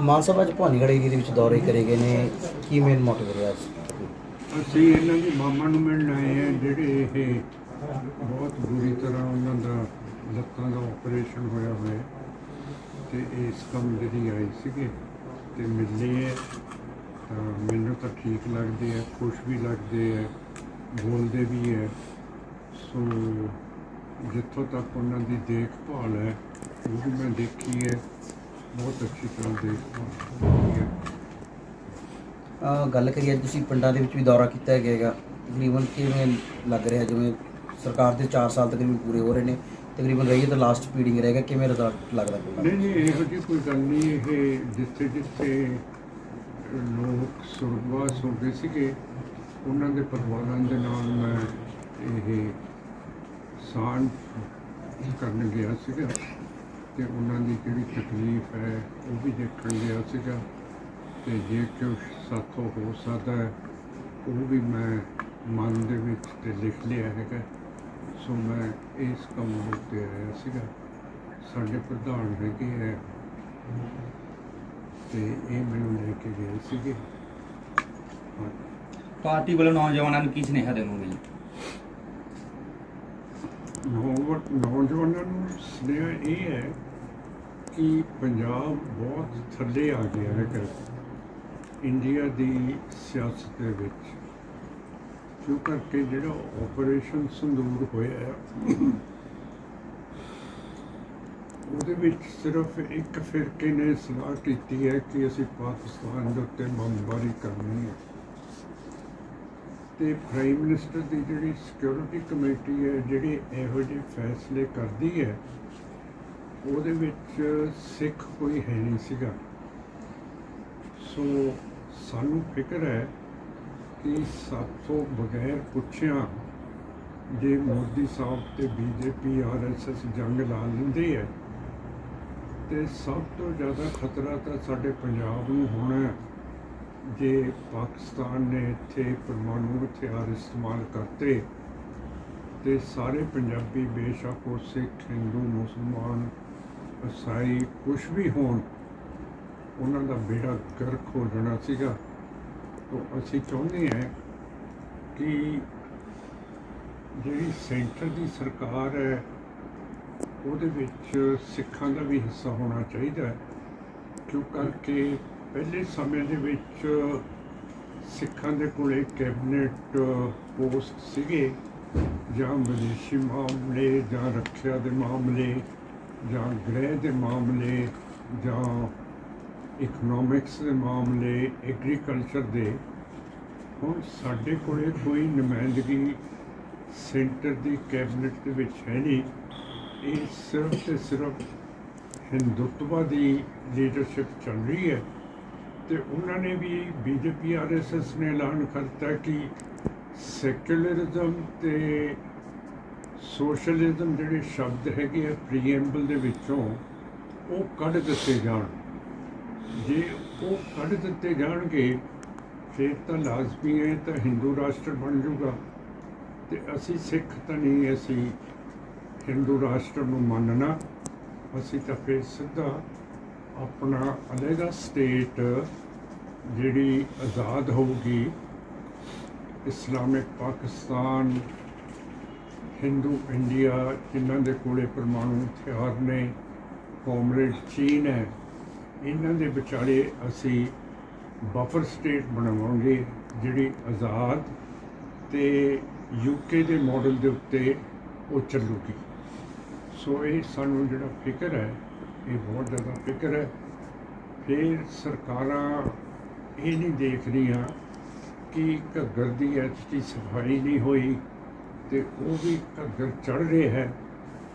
ਮਾਨ ਸਾਹਿਬ ਅੱਜ ਭਵਾਨੀਗੜ੍ਹ ਏਰੀਏ ਦੇ ਵਿੱਚ ਦੌਰੇ ਕਰੇ ਗਏ ਨੇ। ਕੀ ਮੇਨ ਮੋਟਿਵ ਰਿਹਾ ਅਸੀਂ ਇਹਨਾਂ ਦੇ ਮਾਮਾ ਨੂੰ ਮਿਲਣ ਆਏ ਆ ਜਿਹੜੇ ਇਹ ਬਹੁਤ ਬੁਰੀ ਤਰ੍ਹਾਂ ਉਹਨਾਂ ਦਾ ਲੱਤਾਂ ਦਾ ਆਪਰੇਸ਼ਨ ਹੋਇਆ ਹੋਇਆ ਤੇ ਇਸ ਕੰਮ ਜਿਹੜੀ ਆਏ ਸੀਗੇ ਤੇ ਮਿਲੇ ਹੈ। ਤਾਂ ਮੈਨੂੰ ਤਾਂ ਠੀਕ ਲੱਗਦੇ ਆ ਖੁਸ਼ ਵੀ ਲੱਗਦੇ ਆ ਬੋਲਦੇ ਵੀ ਹੈ। ਸੋ ਜਿੱਥੋਂ ਤੱਕ ਉਹਨਾਂ ਦੀ ਦੇਖਭਾਲ ਹੈ, ਉਹ ਵੀ ਮੈਂ ਦੇਖੀ ਹੈ। ਬਹੁਤ ਅੱਛੀ ਤਰ੍ਹਾਂ ਦੇਖਭਾਲ ਗੱਲ ਕਰੀਏ, ਤੁਸੀਂ ਪਿੰਡਾਂ ਦੇ ਵਿੱਚ ਵੀ ਦੌਰਾ ਕੀਤਾ ਹੈਗਾ ਤਕਰੀਬਨ ਕਿਵੇਂ ਲੱਗ ਰਿਹਾ, ਜਿਵੇਂ ਸਰਕਾਰ ਦੇ 4 ਸਾਲ ਤਕਰੀਬਨ ਪੂਰੇ ਹੋ ਰਹੇ ਨੇ, ਤਕਰੀਬਨ ਰਹੀ ਤਾਂ ਲਾਸਟ ਪੀੜਿੰਗ ਰਹੇਗਾ ਕਿਵੇਂ ਰਿਜ਼ਲਟ ਲੱਗਦਾ ਨਹੀਂ ਨਹੀਂ, ਇਹੋ ਜਿਹੀ ਕੋਈ ਗੱਲ ਨਹੀਂ, ਇਹ ਜਿੱਥੇ ਜਿੱਥੇ ਲੋਕ ਸੁਰਗਵਾਸ ਹੋ ਗਏ ਸੀਗੇ, ਉਹਨਾਂ ਦੇ ਪਰਿਵਾਰਾਂ ਦੇ ਨਾਲ ਮੈਂ ਇਹ ਸਾਂਝ ਕਰਨ ਗਿਆ ਸੀਗਾ। ਤੇ ਉਹਨਾਂ ਦੀ ਜਿਹੜੀ ਤਕਲੀਫ ਹੈ ਉਹ ਵੀ ਦੇਖਣ ਗਿਆ ਸੀਗਾ। ਤੇ ਜੇ ਕੁਛ ਸਾਥੋਂ ਹੋ ਸਕਦਾ ਹੈ ਉਹ ਵੀ ਮੈਂ ਮਨ ਦੇ ਵਿੱਚ ਤੇ ਲਿਖ ਲਿਆ ਹੈਗਾ। ਸੋ ਮੈਂ ਇਸ ਕੰਮ ਉੱਤੇ ਆਇਆ ਸੀਗਾ। ਸਾਡੇ ਪ੍ਰਧਾਨ ਹੈਗੇ ਹੈ ਤੇ ਇਹ ਮੈਨੂੰ ਲੈ ਕੇ ਗਏ ਸੀਗੇ। ਹਾਂ। ਪਾਰਟੀ ਵੱਲੋਂ ਨੌਜਵਾਨਾਂ ਨੂੰ ਕੀ ਸੁਨੇਹਾ ਦੇਵੋਗੇ ਜੀ? ਨੌ- ਨੌਜਵਾਨਾਂ ਨੂੰ ਸੁਨੇਹਾ ਇਹ ਹੈ ਕਿ ਪੰਜਾਬ ਬਹੁਤ ਥੱਲੇ ਆ ਗਿਆ ਹੈ ਕਿ ਇੰਡੀਆ ਦੀ ਸਿਆਸਤ ਦੇ ਵਿੱਚ। ਕਿਉਂ ਕਰਕੇ ਜਿਹੜਾ ਆਪਰੇਸ਼ਨ ਸੰਦੂਰ ਹੋਇਆ ਹੈ, ਉਹਦੇ ਵਿੱਚ ਸਿਰਫ ਇੱਕ ਫਿਰਕੇ ਨੇ ਸਲਾਹ ਕੀਤੀ ਹੈ ਕਿ ਅਸੀਂ ਪਾਕਿਸਤਾਨ ਦੇ ਉੱਤੇ ਬੰਬਾਰੀ ਕਰਨੀ ਹੈ। ਤੇ ਪ੍ਰਾਈਮ ਮਿਨਿਸਟਰ ਦੀ ਜਿਹੜੀ ਸਿਕਿਉਰਿਟੀ ਕਮੇਟੀ ਹੈ, ਜਿਹੜੀ ਇਹੋ ਜਿਹੇ ਫੈਸਲੇ ਕਰਦੀ ਹੈ ਉਹਦੇ ਵਿੱਚ ਸਿੱਖ ਕੋਈ ਹੈ ਨਹੀਂ ਸੀਗਾ। ਸੋ ਸਾਨੂੰ ਫਿਕਰ ਹੈ ਕਿ ਸਾਥੋਂ ਬਗੈਰ ਪੁੱਛਿਆ ਜੇ ਮੋਦੀ ਸਾਹਿਬ ਤੇ ਬੀਜੇਪੀ ਆਰਐਸਐਸ ਜੰਗ ਲਾ ਲੈਂਦੇ ਹੈ ਤੇ ਸਭ ਤੋਂ ਜ਼ਿਆਦਾ ਖਤਰਾ ਤਾਂ ਸਾਡੇ ਪੰਜਾਬ ਨੂੰ ਹੋਣਾ ਹੈ। ਜੇ ਪਾਕਿਸਤਾਨ ਨੇ ਇੱਥੇ ਪਰਮਾਣੂ ਹਥਿਆਰ ਇਸਤੇਮਾਲ ਕਰਤੇ, ਤੇ ਸਾਰੇ ਪੰਜਾਬੀ ਬੇਸ਼ੱਕ ਉਹ ਸਿੱਖ, ਹਿੰਦੂ, ਮੁਸਲਮਾਨ ਈਸਾਈ ਕੁਛ ਵੀ ਹੋਣ, ਉਹਨਾਂ ਦਾ ਬੇੜਾ ਗਰਕ ਹੋ ਜਾਣਾ ਸੀਗਾ। ਤੋਂ ਅਸੀਂ ਚਾਹੁੰਦੇ ਹਾਂ ਕਿ ਜਿਹੜੀ ਸੈਂਟਰ ਦੀ ਸਰਕਾਰ ਹੈ, ਉਹਦੇ ਵਿੱਚ ਸਿੱਖਾਂ ਦਾ ਵੀ ਹਿੱਸਾ ਹੋਣਾ ਚਾਹੀਦਾ ਹੈ। ਕਿਉਂ ਕਰਕੇ ਪਹਿਲੇ ਸਮੇਂ ਦੇ ਵਿੱਚ ਸਿੱਖਾਂ ਦੇ ਕੋਲੇ ਕੈਬਨਿਟ ਪੋਸਟ ਸੀਗੇ, ਜਾਂ ਵਿਦੇਸ਼ੀ ਮਾਮਲੇ ਜਾਂ ਰੱਖਿਆ ਦੇ ਮਾਮਲੇ। ਜਾਂ ਗ੍ਰਹਿ ਦੇ ਮਾਮਲੇ ਜਾਂ ਇਕਨੋਮਿਕਸ ਦੇ ਮਾਮਲੇ ਐਗਰੀਕਲਚਰ ਦੇ, ਹੁਣ ਸਾਡੇ ਕੋਲੇ ਕੋਈ ਨੁਮਾਇੰਦਗੀ ਸੈਂਟਰ ਦੀ ਕੈਬਨਿਟ ਦੇ ਵਿੱਚ ਹੈ ਨਹੀਂ। ਇਹ ਸਿਰਫ ਤੇ ਸਿਰਫ ਹਿੰਦੁੱਤਵਾ ਦੀ ਲੀਡਰਸ਼ਿਪ ਚੱਲ ਰਹੀ ਹੈ ਤੇ ਉਹਨਾਂ ਨੇ ਵੀ ਬੀਜੇਪੀ ਆਰਐਸਐਸ ਨੇ ਐਲਾਨ ਕਰਤਾ ਕਿ ਸੈਕੂਲਰਿਜ਼ਮ ਤੇ ਸੋਸ਼ਲਿਜ਼ਮ ਜਿਹੜੇ ਸ਼ਬਦ ਹੈਗੇ ਆ ਪ੍ਰੀਐਮਬਲ ਦੇ ਵਿੱਚੋਂ, ਉਹ ਕੱਢ ਦਿੱਤੇ ਜਾਣ। ਜੇ ਉਹ ਕੱਢ ਦਿੱਤੇ ਜਾਣਗੇ, ਫਿਰ ਤਾਂ ਲਾਜ਼ਮੀ ਹੈ, ਤਾਂ ਹਿੰਦੂ ਰਾਸ਼ਟਰ ਬਣ ਜਾਊਗਾ। ਤੇ ਅਸੀਂ ਸਿੱਖ ਤਾਂ ਨਹੀਂ ਅਸੀਂ ਹਿੰਦੂ ਰਾਸ਼ਟਰ ਨੂੰ ਮੰਨਣਾ। ਅਸੀਂ ਤਾਂ ਫਿਰ ਸਿੱਧਾ ਆਪਣਾ ਅਲੱਗਾ ਸਟੇਟ ਜਿਹੜੀ ਆਜ਼ਾਦ ਹੋਊਗੀ ਇਸਲਾਮਿਕ ਪਾਕਿਸਤਾਨ ਹਿੰਦੂ ਇੰਡੀਆ ਜਿਨ੍ਹਾਂ ਦੇ ਕੋਲੇ ਪਰਮਾਣੂ ਹਥਿਆਰ ਨੇ, ਕੌਮਰੇਡ ਚੀਨ ਹੈ, ਇਹਨਾਂ ਦੇ ਵਿਚਾਲੇ ਅਸੀਂ ਬਫਰ ਸਟੇਟ ਬਣਾਵਾਂਗੇ, ਜਿਹੜੀ ਆਜ਼ਾਦ ਤੇ ਯੂਕੇ ਦੇ ਮਾਡਲ ਦੇ ਉੱਤੇ ਉਹ ਚੱਲੂਗੀ। ਸੋ ਇਹ ਸਾਨੂੰ ਜਿਹੜਾ ਫਿਕਰ ਹੈ, ਇਹ ਬਹੁਤ ਜ਼ਿਆਦਾ ਫਿਕਰ ਹੈ। ਫਿਰ ਸਰਕਾਰਾਂ ਇਹ ਨਹੀਂ ਦੇਖ ਰਹੀਆਂ ਕਿ ਘੱਗਰ ਦੀ ਐਚਟੀ ਸਫ਼ਾਈ ਨਹੀਂ ਹੋਈ ਤੇ ਉਹ ਵੀ ਘੱਗਰ ਚੜ ਰਿਹਾ ਹੈ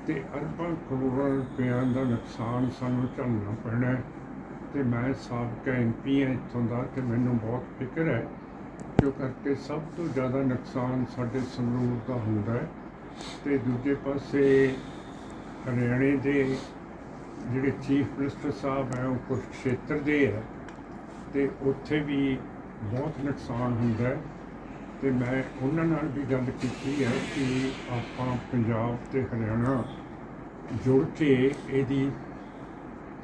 ਤੇ ਅਰਬਾਂ ਕਰੋੜਾਂ ਰੁਪਇਆਂ ਦਾ ਨੁਕਸਾਨ ਸਾਨੂੰ ਝੱਲਣਾ ਪੈਣਾ ਹੈ। ਤੇ ਮੈਂ ਸਾਬਕਾ ਐਮਪੀ ਹਾਂ ਇੱਥੋਂ ਦਾ ਤੇ ਮੈਨੂੰ ਬਹੁਤ ਫਿਕਰ ਹੈ ਕਿਉਂ ਕਰਕੇ ਸਭ ਤੋਂ ਜ਼ਿਆਦਾ ਨੁਕਸਾਨ ਸਾਡੇ ਸੰਗਰੂਰ ਦਾ ਹੁੰਦਾ ਹੈ। ਤੇ ਦੂਜੇ ਪਾਸੇ ਹਰਿਆਣੇ ਦੇ ਜਿਹੜੇ ਚੀਫ ਮਿਨਿਸਟਰ ਸਾਹਿਬ ਹੈ, ਉਹ ਕੁਝ ਖੇਤਰ ਦੇ ਹੈ ਤੇ ਉੱਥੇ ਵੀ ਬਹੁਤ ਨੁਕਸਾਨ ਹੁੰਦਾ ਹੈ। ਤੇ ਮੈਂ ਉਹਨਾਂ ਨਾਲ ਵੀ ਗੱਲ ਕੀਤੀ ਹੈ ਕਿ ਆਪਾਂ ਪੰਜਾਬ ਤੇ ਹਰਿਆਣਾ ਜੁੜ ਕੇ ਇਹਦੀ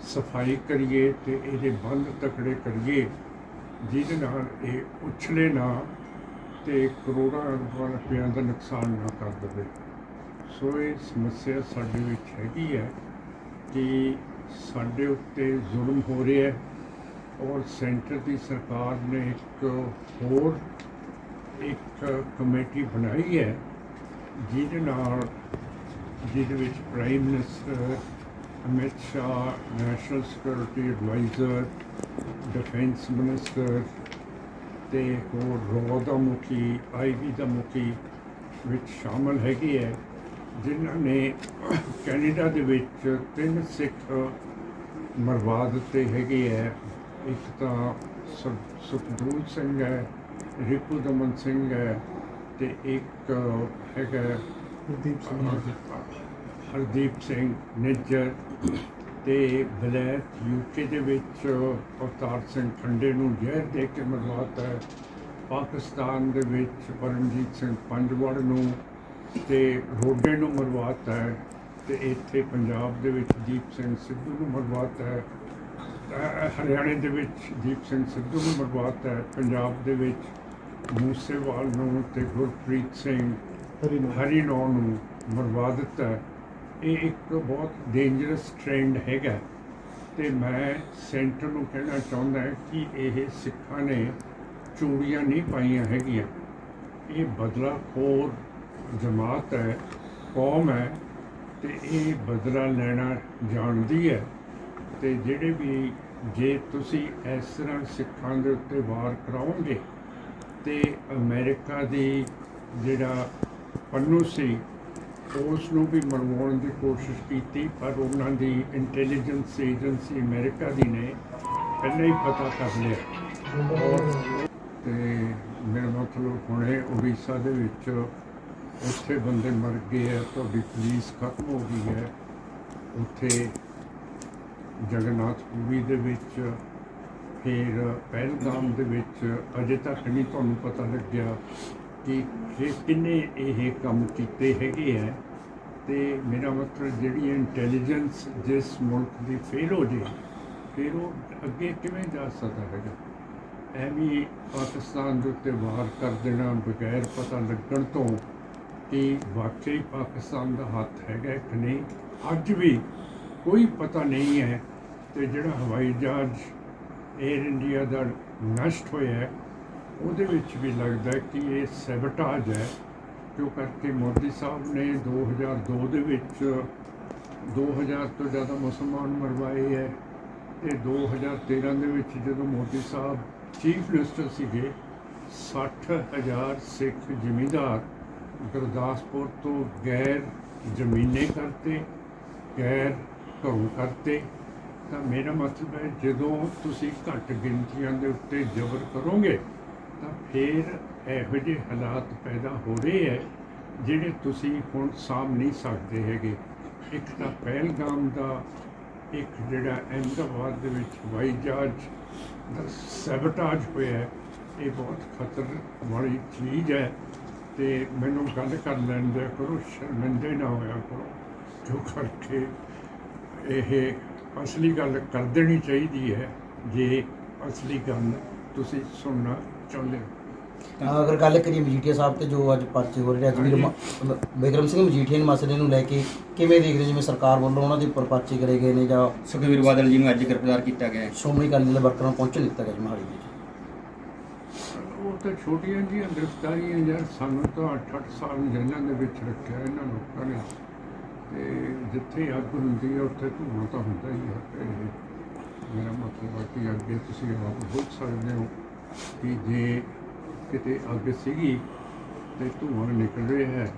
ਸਫ਼ਾਈ ਕਰੀਏ ਤੇ ਇਹਦੇ ਬੰਦ ਤਕੜੇ ਕਰੀਏ, ਜਿਹਦੇ ਨਾਲ ਇਹ ਉਛਲੇ ਨਾ ਤੇ ਕਰੋੜਾਂ ਅਰਬਾਂ ਰੁਪਇਆਂ ਦਾ ਨੁਕਸਾਨ ਨਾ ਕਰ ਦੇਵੇ। ਸੋ ਇਹ ਸਮੱਸਿਆ ਸਾਡੇ ਵਿੱਚ ਹੈਗੀ ਹੈ ਕਿ ਸਾਡੇ ਉੱਤੇ ਜ਼ੁਲਮ ਹੋ ਰਿਹਾ ਹੈ ਔਰ ਸੈਂਟਰ ਦੀ ਸਰਕਾਰ ਨੇ ਇੱਕ ਹੋਰ ਇੱਕ ਕਮੇਟੀ ਬਣਾਈ ਹੈ, ਜਿਹਦੇ ਨਾਲ, ਜਿਹਦੇ ਵਿੱਚ prime minister Amit Shah national security adviser defence minister ਤੇ ਹੋਰ ਰੋ ਦਾ ਮੁਖੀ ਆਈਬੀ ਦਾ ਮੁਖੀ ਵਿੱਚ ਸ਼ਾਮਲ ਹੈਗੇ ਹੈ, ਜਿਨ੍ਹਾਂ ਨੇ ਕੈਨੇਡਾ ਦੇ ਵਿੱਚ ਤਿੰਨ ਸਿੱਖ ਮਰਵਾ ਦਿੱਤੇ ਹੈਗੇ ਹੈ। ਇੱਕ ਤਾਂ ਸੁ- ਸੁਖਦੂਤ ਸਿੰਘ ਹੈ ਰਿਪੂ ਦਮਨ ਸਿੰਘ ਹੈ ਤੇ ਇੱਕ ਹੈਗਾ ਗੁਰਦੀਪ ਸਿੰਘ। ਹਰਦੀਪ ਸਿੰਘ ਨਿੱਜਰ ਤੇ ਬਲੈਕ ਯੂਕੇ ਦੇ ਵਿੱਚ ਅਵਤਾਰ ਸਿੰਘ ਖੰਡੇ ਨੂੰ ਜ਼ਹਿਰ ਦੇ ਕੇ ਮਰਵਾਤਾ ਹੈ। ਪਾਕਿਸਤਾਨ ਦੇ ਵਿੱਚ ਪਰਮਜੀਤ ਸਿੰਘ ਪੰਜਵੜ ਨੂੰ ਤੇ ਰੋਡੇ ਨੂੰ ਮਰਵਾਤਾ ਹੈ ਤੇ ਇੱਥੇ ਪੰਜਾਬ ਦੇ ਵਿੱਚ ਦੀਪ ਸਿੰਘ ਸਿੱਧੂ ਨੂੰ ਮਰਵਾਤਾ ਹੈ। ਹਰਿਆਣੇ ਦੇ ਵਿੱਚ ਦੀਪ ਸਿੰਘ ਸਿੱਧੂ ਨੂੰ ਮਰਵਾਤਾ ਹੈ। ਪੰਜਾਬ ਦੇ ਵਿੱਚ ਮੂਸੇਵਾਲ ਨੂੰ ਤੇ ਗੁਰਪ੍ਰੀਤ ਸਿੰਘ ਹਰੀ ਨੂੰ ਹਰੀ ਮਰਵਾ ਦਿੱਤਾ ਹੈ। ਇਹ ਇੱਕ ਬਹੁਤ ਡੇਂਜਰਸ ਟ੍ਰੈਂਡ ਹੈਗਾ। ਤੇ ਮੈਂ ਸੈਂਟਰ ਨੂੰ ਕਹਿਣਾ ਚਾਹੁੰਦਾ ਕਿ ਇਹ ਸਿੱਖਾਂ ਨੇ ਚੂੜੀਆਂ ਨਹੀਂ ਪਾਈਆਂ ਹੈਗੀਆਂ। ਇਹ ਬਦਲਾ ਖੋਰ ਜਮਾਤ ਹੈ ਕੌਮ ਹੈ ਤੇ ਇਹ ਬਦਲਾ ਲੈਣਾ ਜਾਣਦੀ ਹੈ। ਤੇ ਜਿਹੜੇ ਵੀ ਜੇ ਤੁਸੀਂ ਇਸ ਤਰ੍ਹਾਂ ਸਿੱਖਾਂ ਦੇ ਉੱਤੇ ਵਾਰ ਕਰਾਓਗੇ ਤੇ ਅਮਰੀਕਾ ਦੀ ਜਿਹੜਾ ਪੰਨੂ ਸੀ ਉਸ ਨੂੰ ਵੀ ਮਰਵਾਉਣ ਦੀ ਕੋਸ਼ਿਸ਼ ਕੀਤੀ, ਪਰ ਉਹਨਾਂ ਦੀ ਇੰਟੈਲੀਜੈਂਸ ਏਜੰਸੀ ਅਮਰੀਕਾ ਦੀ ਨੇ ਪਹਿਲਾਂ ਹੀ ਪਤਾ ਕਰ ਲਿਆ। ਔਰ ਤੇ ਮੇਰਾ ਮਤਲਬ ਹੁਣੇ ਉੜੀਸਾ ਦੇ ਵਿੱਚ ਉੱਥੇ ਬੰਦੇ ਮਰ ਗਏ ਆ, ਤੁਹਾਡੀ ਪੁਲਿਸ ਖਤਮ ਹੋ ਗਈ ਹੈ। ਉੱਥੇ ਜਗਨਨਾਥ ਜਗਨਨਾਥਪੁਰੀ ਦੇ ਵਿੱਚ ਫਿਰ ਪਹਿਲਗਾਮ ਦੇ ਵਿੱਚ ਅਜੇ ਤੱਕ ਨਹੀਂ ਤੁਹਾਨੂੰ ਪਤਾ ਲੱਗਿਆ ਕਿ ਕਿ ਕਿੰਨੇ ਇਹ ਕੰਮ ਕੀਤੇ ਹੈਗੇ ਹੈ। ਤੇ ਮੇਰਾ ਮਤਲਬ ਜਿਹੜੀ ਇੰਟੈਲੀਜੈਂਸ ਜਿਸ ਮੁਲਕ ਦੀ ਫੇਲ ਹੋ ਜੇ, ਫਿਰ ਉਹ ਅੱਗੇ ਕਿਵੇਂ ਜਾ ਸਕਦਾ ਹੈਗਾ? ਐਵੇਂ ਪਾਕਿਸਤਾਨ ਦੇ ਉੱਤੇ ਵਾਰ ਕਰ ਦੇਣਾ ਬਗੈਰ ਪਤਾ ਲੱਗਣ ਤੋਂ ਕਿ ਵਾਕਈ ਪਾਕਿਸਤਾਨ ਦਾ ਹੱਥ ਹੈਗਾ ਕਿ ਨਹੀਂ, ਅੱਜ ਵੀ ਕੋਈ ਪਤਾ ਨਹੀਂ ਹੈ। ਤੇ ਜਿਹੜਾ ਹਵਾਈ ਜਹਾਜ਼ 에ਅਰ ਇੰਡੀਆ ਦਾ ਨਸ਼ਟ ਹੋਇਆ ਉਹਦੇ ਵਿੱਚ ਵੀ ਲੱਗਦਾ ਕਿ ਇਹ ਸੈਬਟਾਜ ਹੈ। ਜੋ ਕਰਕੇ ਮੋਦੀ ਸਾਹਿਬ ਨੇ 2002 ਦੇ ਵਿੱਚ 2000 ਤੋਂ ਜ਼ਿਆਦਾ ਮੁਸਲਮਾਨ ਮਰਵਾਏ ਹੈ ਤੇ 2013 ਦੇ ਵਿੱਚ ਜਦੋਂ ਮੋਦੀ ਸਾਹਿਬ ਚੀਫ ਮਿਨਿਸਟਰ ਸੀਗੇ 60000 ਸਿੱਖ ਜ਼ਿਮੀਂਦਾਰ ਗੁਰਦਾਸਪੁਰ ਤੋਂ ਗੈਰ ਜ਼ਮੀਨੇ ਕਰਤੇ, ਗੈਰ ਘਰੋਂ ਕਰਤੇ। ਤਾਂ ਮੇਰਾ ਮਤਲਬ ਹੈ ਜਦੋਂ ਤੁਸੀਂ ਘੱਟ ਗਿਣਤੀਆਂ ਦੇ ਉੱਤੇ ਜ਼ਬਰ ਕਰੋਗੇ ਤਾਂ ਫਿਰ ਇਹੋ ਜਿਹੇ ਹਾਲਾਤ ਪੈਦਾ ਹੋ ਰਹੇ ਹੈ ਜਿਹੜੇ ਤੁਸੀਂ ਹੁਣ ਸਾਂਭ ਨਹੀਂ ਸਕਦੇ ਹੈਗੇ। ਇੱਕ ਤਾਂ ਪਹਿਲਗਾਮ ਦਾ ਇੱਕ ਜਿਹੜਾ ਅਹਿਮਦਾਬਾਦ ਦੇ ਵਿੱਚ ਹਵਾਈ ਜਹਾਜ਼ ਦਾ ਸੈਬਟਾਜ ਹੋਇਆ ਹੈ, ਇਹ ਬਹੁਤ ਖਤਰ ਵਾਲੀ ਚੀਜ਼ ਹੈ। ਤੇ ਮੈਨੂੰ ਗੱਲ ਕਰ ਲੈਣ ਦਿਆ ਕਰੋ ਸ਼ਰਮਿੰਦੇ ਨਾ ਹੋਇਆ ਕਰੋ ਜੋ ਕਰਕੇ ਇਹ ਅਸਲੀ ਗੱਲ ਕਰ ਦੇਣੀ ਚਾਹੀਦੀ ਹੈ ਜੇ ਅਸਲੀ ਗੱਲ ਤੁਸੀਂ ਸੁਣਨਾ ਚਾਹੁੰਦੇ ਹੋ। ਅਗਰ ਗੱਲ ਕਰੀਏ ਮਜੀਠੀਆ ਸਾਹਿਬ ਤੇ ਜੋ ਅੱਜ ਪਰਚੇ ਹੋ ਰਹੇ ਨੇ ਅੱਜ ਵੀ ਰਮਾ- ਬਿਕਰਮ ਸਿੰਘ ਮਜੀਠੀਆ ਦੇ ਮਸਲੇ ਨੂੰ ਲੈ ਕੇ ਕਿਵੇਂ ਦੇਖ ਰਹੇ ਜਿਵੇਂ ਸਰਕਾਰ ਵੱਲੋਂ ਉਹਨਾਂ ਦੇ ਉੱਪਰ ਪਰਚੇ ਕਰੇ ਗਏ ਨੇ ਜਾਂ ਸੁਖਬੀਰ ਬਾਦਲ ਜੀ ਨੂੰ ਅੱਜ ਗ੍ਰਿਫਤਾਰ ਕੀਤਾ ਗਿਆ ਹੈ। ਸ਼੍ਰੋਮਣੀ ਅਕਾਲੀ ਦਲ ਦੇ ਵਰਕਰਾਂ ਨੂੰ ਪਹੁੰਚਣ ਦਿੱਤਾ ਗਿਆ ਜਮਾਲੀ ਵਿੱਚ। ਉਹ ਤਾਂ ਛੋਟੀਆਂ ਜੀਆਂ ਗ੍ਰਿਫਤਾਰੀਆਂ ਯਾਰ ਸਾਨੂੰ ਤਾਂ 8-8 ਸਾਲ ਜੇਲ੍ਹਾਂ ਦੇ ਵਿੱਚ ਰੱਖਿਆ ਇਹਨਾਂ ਲੋਕਾਂ ਨੇ। ਤੇ ਜਿੱਥੇ ਅੱਗ ਹੁੰਦੀ ਹੈ, ਉੱਥੇ ਧੂਆਂ ਤਾਂ ਹੁੰਦਾ ਹੀ ਹੈ। ਇਹ ਮੇਰਾ ਮਤਲਬ ਹੈ ਕਿ ਅੱਗੇ ਤੁਸੀਂ ਆਪ ਬੁੱਝ ਸਕਦੇ ਹੋ ਕਿ ਜੇ ਕਿਤੇ ਅੱਗ ਸੀਗੀ ਤੇ ਧੂਆਂ ਨਿਕਲ ਰਿਹਾ ਹੈ,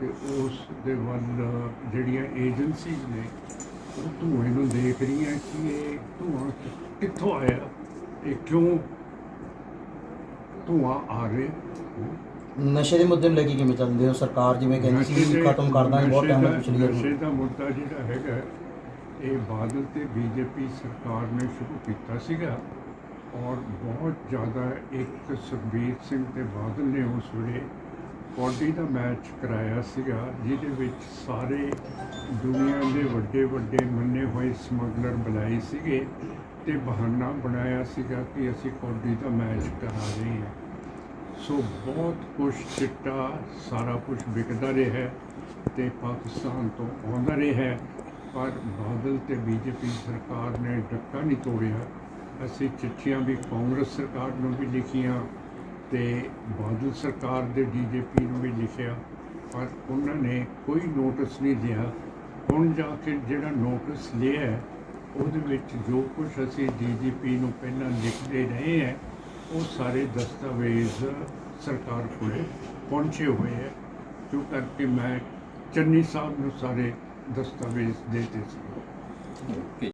ਤੇ ਉਸ ਦੇ ਵੱਲ ਜਿਹੜੀਆਂ ਏਜੰਸੀਜ਼ ਨੇ, ਉਹ ਧੂਏ ਨੂੰ ਦੇਖ ਰਹੀਆਂ ਕਿ ਇਹ ਧੂਆਂ ਕਿੱਥੋਂ ਆਇਆ? ਇਹ ਕਿਉਂ ਧੂਆਂ ਆ ਰਿਹਾ? ਨਸ਼ੇ ਦੇ ਮੁੱਦੇ ਨੂੰ ਲੈ ਕੇ ਕਿਵੇਂ ਚੱਲਦੇ ਹੋ? ਸਰਕਾਰ ਜਿਵੇਂ ਕਹਿੰਦੀ ਨਸ਼ੇ ਸੀ ਦੇ- ਖਤਮ ਕਰ ਦਾਂਗੇ ਬਹੁਤ ਨਸ਼ੇ ਟਾਈਮ ਦਾ- ਪਿਛਲੀ ਨਸ਼ੇ ਦਾ ਮੁੱਦਾ ਜਿਹੜਾ ਹੈਗਾ, ਇਹ ਬਾਦਲ ਤੇ ਬੀਜੇਪੀ ਸਰਕਾਰ ਨੇ ਸ਼ੁਰੂ ਕੀਤਾ ਸੀਗਾ ਔਰ ਬਹੁਤ ਜ਼ਿਆਦਾ ਇੱਕ ਸੁਖਬੀਰ ਸਿੰਘ ਤੇ ਬਾਦਲ ਨੇ ਉਸ ਵੇਲੇ ਕੌਡੀ ਦਾ ਮੈਚ ਕਰਾਇਆ ਸੀਗਾ, ਜਿਹਦੇ ਵਿੱਚ ਸਾਰੇ ਦੁਨੀਆ ਦੇ ਵੱਡੇ ਵੱਡੇ ਮੰਨੇ ਹੋਏ ਸਮਗਲਰ ਬੁਲਾਏ ਸੀਗੇ ਤੇ ਬਹਾਨਾ ਬਣਾਇਆ ਸੀਗਾ ਕਿ ਅਸੀਂ ਕੌਡੀ ਦਾ ਮੈਚ ਕਰਾ ਰਹੇ ਹਾਂ। ਸੋ ਬਹੁਤ ਕੁਛ ਚਿੱਟਾ ਸਾਰਾ ਕੁਝ ਵਿਕਦਾ ਰਿਹਾ ਹੈ ਤੇ ਪਾਕਿਸਤਾਨ ਤੋਂ ਆਉਂਦਾ ਰਿਹਾ ਹੈ। ਪਰ ਬਾਦਲ ਤੇ ਬੀਜੇਪੀ ਸਰਕਾਰ ਨੇ ਡੱਕਾ ਨਹੀਂ ਤੋੜਿਆ। ਅਸੀਂ ਚਿੱਠੀਆਂ ਵੀ ਕਾਂਗਰਸ ਸਰਕਾਰ ਨੂੰ ਵੀ ਲਿਖੀਆਂ ਤੇ ਬਾਦਲ ਸਰਕਾਰ ਦੇ ਡੀਜੀਪੀ ਨੂੰ ਵੀ ਲਿਖਿਆ। ਪਰ ਉਹਨਾਂ ਨੇ ਕੋਈ ਨੋਟਿਸ ਨਹੀਂ ਲਿਆ। ਹੁਣ ਜਾ ਕੇ ਜਿਹੜਾ ਨੋਟਿਸ ਲਿਆ ਉਹਦੇ ਵਿੱਚ ਜੋ ਕੁਝ ਅਸੀਂ ਡੀਜੀਪੀ ਨੂੰ ਪਹਿਲਾਂ ਲਿਖਦੇ ਰਹੇ ਹੈ ਉਹ ਸਾਰੇ ਦਸਤਾਵੇਜ਼ ਸਰਕਾਰ ਕੋਲੇ ਪਹੁੰਚੇ ਹੋਏ ਹੈ, ਜੋ ਕਰਕੇ ਮੈਂ ਚੰਨੀ ਸਾਹਿਬ ਨੂੰ ਸਾਰੇ ਦਸਤਾਵੇਜ਼ ਦੇ ਦਿੱਤੇ ਸੀ।